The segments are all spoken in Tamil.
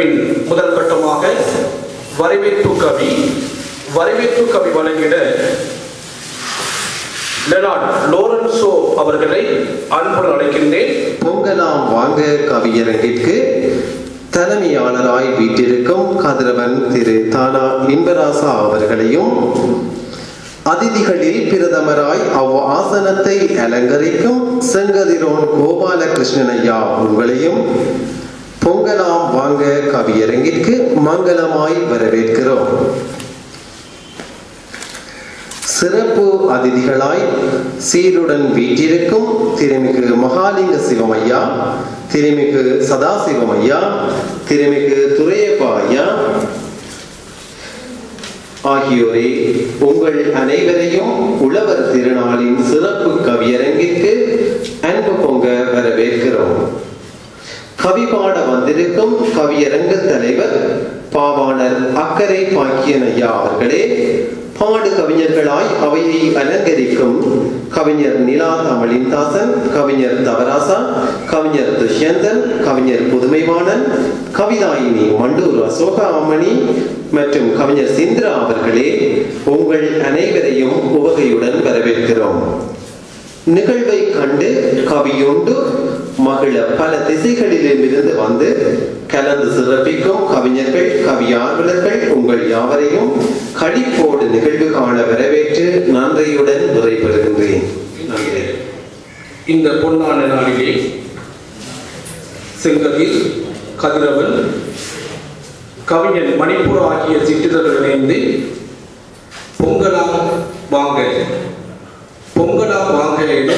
நிகழ்வின் முதல் கட்டமாக வரவேற்பு கவி வரவேற்பு கவி வழங்கிட லெனார்ட் லோரன்சோ அவர்களை அன்புடன் அழைக்கின்றேன். பொங்கலாம் வாங்க கவியரங்கிற்கு. தலைமையாளராய் வீட்டிருக்கும் கதிரவன் திரு தானா இன்பராசா அவர்களையும் அதிதிகளில் பிரதமராய் அவ் ஆசனத்தை அலங்கரிக்கும் செங்கதிரோன் கோபாலகிருஷ்ணன் ஐயா உங்களையும் பொங்கலாம் வாங்க கவியரங்கிற்கு மங்களமாய் வரவேற்கிறோம். சிறப்பு அதிதிகளாய் சீருடன் வீட்டிருக்கும் திருமிகு மகாலிங்க சிவமையா திருமிகு சதாசிவம் ஐயா திருமிகு துரையப்பா ஐயா ஆகியோரே உங்கள் அனைவரையும் உழவர் திருநாளின் சிறப்பு கவியரங்கிற்கு அன்பு பொங்க வரவேற்கிறோம். கவி பாட வந்திருக்கும் கவியரங்க தலைவர் பாவாணர் அக்கரை பாக்கியன் ஐயா அவர்களே பாடு கவிஞர்களாய் அவையை அலங்கரிக்கும் கவிஞர் நிலா தமிழின்தாசன் கவிஞர் தவராசா கவிஞர் துஷ்யந்தன் கவிஞர் புதுமைவாணன் கவிதாயினி மண்டூர் அசோக அமணி மற்றும் கவிஞர் சிந்திரா அவர்களே உங்கள் அனைவரையும் உவகையுடன் வரவேற்கிறோம். நிகழ்வை கண்டு கவியுண்டு மகிழ பல திசைகளிலும் இருந்து வந்து கலந்து சிறப்பிக்கும் கவிஞர்கள் கவியார்வலர்கள் உங்கள் யாவரையும் கடிப்போடு நிகழ்வு காண வரவேற்று நன்றியுடன் விடைபெறுகின்றேன். இந்த பொன்னான நாளிலே செங்கதில் கதிரவன் கவிஞன் மணிப்பூர் ஆகிய சிற்றிதழ்கள் இணைந்து பொங்கலாம் வாங்க பொங்கலா வாங்க என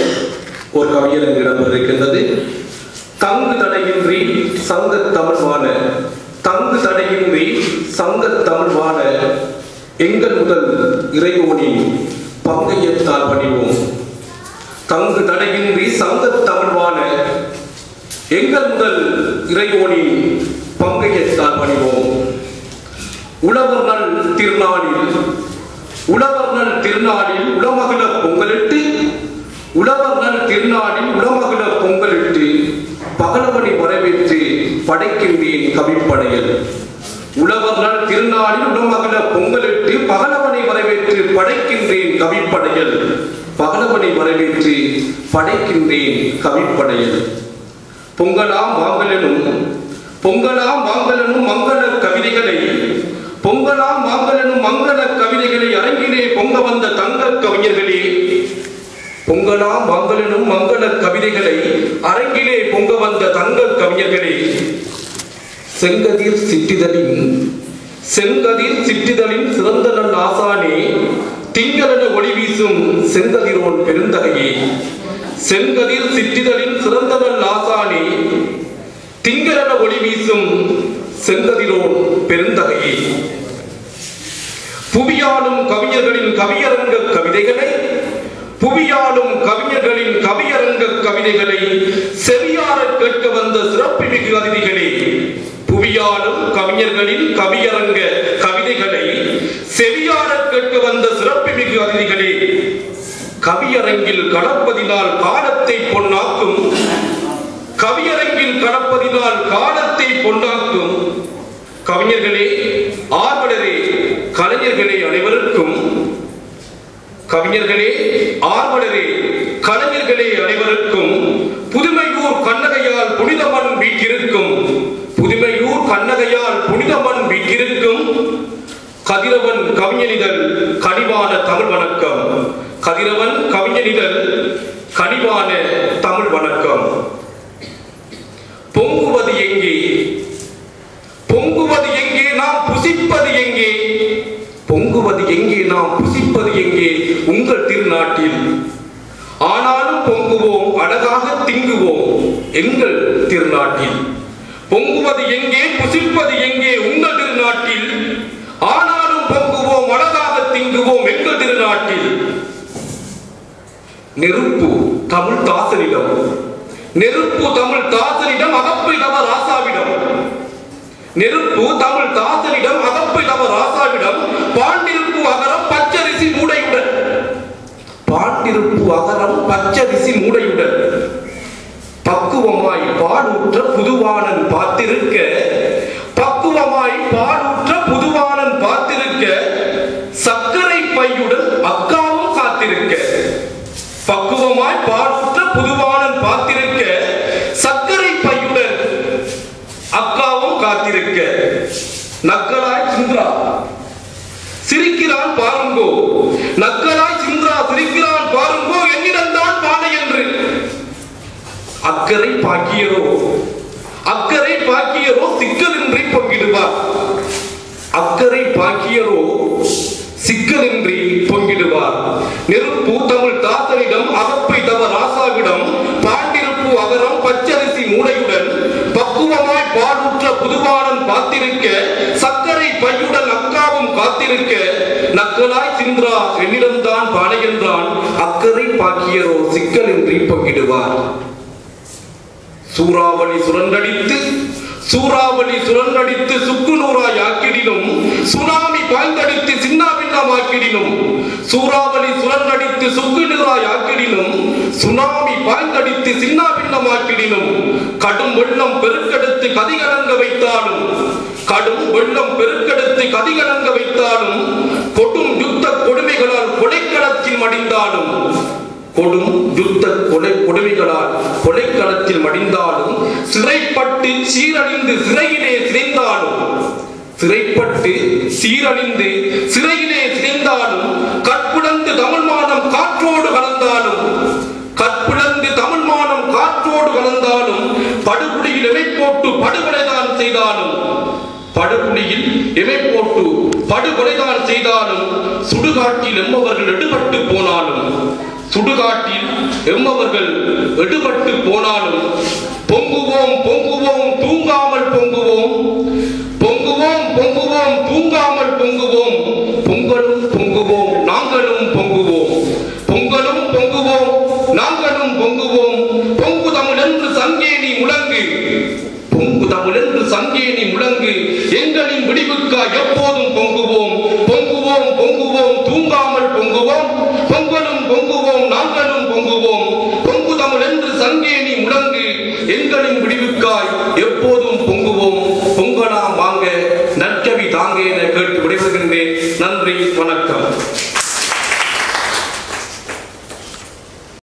ஒரு கவியரங்கு இடம்பெற்றிருக்கின்றது. தங்கு தடையின்றி சங்க தமிழ்வான தங்கு தடையின்றி சங்க தமிழ்வான எங்கள் முதல் இறைவோனின் பங்கையத்தால் பணிவோம் தங்கு தடையின்றி சங்க தமிழ்வான எங்கள் முதல் இறைவோனின் பங்கையத்தால் பணிவோம் உழவர் நல் திருநாளில் உழவர் நல் திருநாளில் உளமகிழ பொங்கலிட்டு உழவர்கள் திருநாளில் உளமகிழ பொங்கலிட்டு பகலவனை வரவேற்று படைக்கின்றேன் கவிப்படையல். உழவர்கள் திருநாளில் உளமகிழ பொங்கலிட்டு பகலவனை வரவேற்று படைக்கின்றேன் கவிப்படையல். பகலவனை வரவேற்று படைக்கின்றேன் கவிப்படையல். பொங்கலாம் வாங்கலனும் பொங்கலாம் வாங்கலனும் மங்கள கவிதைகளை. பொங்கலாம் வாங்கலனும் மங்கள கவிதைகளை அரங்கிலே பொங்க வந்த தங்க கவிஞர்களே. பொங்கலாம் மங்களனும் மங்கள கவிதைகளை அரங்கிலே பொங்க வந்த தங்க கவிஞர்களே. செங்கதிர் சிற்றிதழின் செங்கதிர் சிற்றிதழின் சிறந்த நன் ஆசானே திங்களென ஒளி வீசும் செங்கதிரோன் பெருந்தகையே. செங்கதிர் சிற்றிதழின் சிறந்த நல் ஆசானே திங்களென ஒளி வீசும் செங்கதிரோன் பெருந்தகையே. புவியாளும் கவிஞர்களின் கவியரங்க கவிதைகளை புவியாளும் கவிஞர்களின் கவியரங்க கவிதைகளை செவியார கேட்க வந்த சிறப்புமிகு அதிதிகளே புவியாளும் கவிஞர்களின் கவியரங்க கவிதைகளை செவியார கேட்க வந்த சிறப்புமிகு அதிதிகளே கவியரங்கில் கடப்பதினால் காலத்தை பொன்னாக்கும் கவியரங்கில் கடப்பதினால் காலத்தை பொன்னாக்கும் கவிஞர்களே ஆர்வலரே கலைஞர்களே அனைவருக்கும் கவிஞர்களே ஆர்வலரே கலைஞர்களே அனைவருக்கும் புதுமையூர் கண்ணகையால் புனிதமன் வீட்டிருக்கும் புதுமையூர் கண்ணகையால் புனிதமன் வீட்டிருக்கும் கதிரவன் கவிஞனிதழ் கனிவான தமிழ் வணக்கம். கதிரவன் கவிஞனிதழ் கனிவான தமிழ் வணக்கம். பொங்குவது எங்கே? பொங்குவது எங்கே? நாம் புசிப்பது எங்கே? பொங்குவது எங்கே? நாம் புசிப்பது எங்கே? உங்கள் திருநாட்டில். ஆனாலும் பொங்குவோம் அழகாக திங்குவோம் எங்கள் திருநாட்டில். பொங்குவது எங்கே? புசிப்பது எங்கே? உங்கள் திருநாட்டில். ஆனால் பொங்குவோம் அழகாக திங்குவோம் எங்கள் திருநாட்டில். நெருப்பு தமிழ் தாசனிடம். நெருப்பு தமிழ் தாசனிடம் அகப்பிலவ ராசாவிடம் நெருப்பு தமிழ் தாசனிடம் அகப்பிலவ ராசாவிடம் பாண்டிருப்பு அகரம் பச்சரிசி மூடையுடன். பாண்டிருப்பு அகரம் பச்சரிசி மூடையுடன். பக்குவமாய் பாடூற்ற புதுவானன் பார்த்திருக்க காத்திருக்க. நக்கலாய் சிந்திரா. சிரிக்கிறான் பாருங்கோ. நக்கலாய் சிந்திரா சிரிக்கிறான் பாருங்கோ என்னிடம்தான் பானை என்று. அக்கறை பாக்கியரோ. அக்கறை பாக்கியரோ சிக்கலின்றி பொங்கிடுவார் அக்கறை பாக்கியரோ சிக்கலின்றி பொங்கிடுவார் நெருப்பு தமிழ் தாத்தனிடம் அகப்பை தவ ராசாவிடம் பாண்டிருப்பு அகரம் பச்சரிசி மூளையுடன் பக்குவமாய் பாடுற்ற புதுவாளன் பார்த்திருக்க சர்க்கரை பையுடன் அக்காவும் காத்திருக்க நக்கலாய் சிந்திரா என்னிடம்தான் பானை என்றான். அக்கறை பாக்கியரோ சிக்கலின்றி பங்கிடுவார் சூறாவளி சுரண்டடித்து சூறாவளி சுரண்டடித்து சுக்குநூறாய் ஆக்கிடிலும் சுனாமி பாய்ந்தடித்து சின்னாபின்னமாக்கிடினும் சூறாவளி சுரண்டடித்து சுக்குநூறாய் ஆக்கிடிலும் சுனாமி பாய்ந்தடித்து சின்னாபின்னமாக்கிடினும் கடும் வெள்ளம் பெருக்கெடுத்து கதிகலங்க வைத்தாலும் கடும் வெள்ளம் பெருக்கெடுத்து கதிகலங்க வைத்தாலும் கொடும் யுத்த கொடுமைகளால் கொடைக்களத்தில் மடிந்தாலும் கொடும் யுத்த கொலை கொடுமைகளால் கொலைக்களத்தில் மடிந்தாலும் சிறை சிறைப்பட்டு சீரழிந்து சிறையிலே சிதைந்தாலும் சிறைப்பட்டு சீரழிந்து சிறையிலே சிதைந்தாலும் கற்புடந்து தமிழ் மானம் காற்றோடு கலந்தாலும் கற்புடந்து தமிழ் மானம் காற்றோடு கலந்தாலும் படுகுடியில் எமை போட்டு படுகொலைதான் செய்தாலும் படுகுடியில் எமை போட்டு படுகொலைதான் செய்தாலும் சுடுகாட்டில் எம்மவர்கள் எடுபட்டு போனாலும் சுடுகாட்டில் எம்மவர்கள் எடுபட்டு போனாலும் பொங்குவோம் பொங்குவோம் தூங்காமல் பொங்குவோம். பொங்குவோம் பொங்குவோம் தூங்காமல் பொங்குவோம். பொங்கலும் பொங்குவோம் நாங்களும் பொங்குவோம். பொங்கலும் பொங்குவோம் நாங்களும் பொங்குவோம். பொங்கு தமிழ் என்று சங்கேணி முழங்கு. பொங்கு தமிழ் என்று சங்கேணி முழங்கு. எங்களின் விடிவுக்காய் எப்போதும் பொங்குவோம். பொங்குவோம் பொங்குவோம் தூங்காமல் பொங்குவோம். பொங்கலும் பொங்குவோம் நாங்களும் பொங்குவோம். பொங்கு தமிழ் என்று சங்கேணி முழங்கு. எங்களின் முடிவுக்காய் எப்போதும் பொங்குவோம். பொங்கலாம்.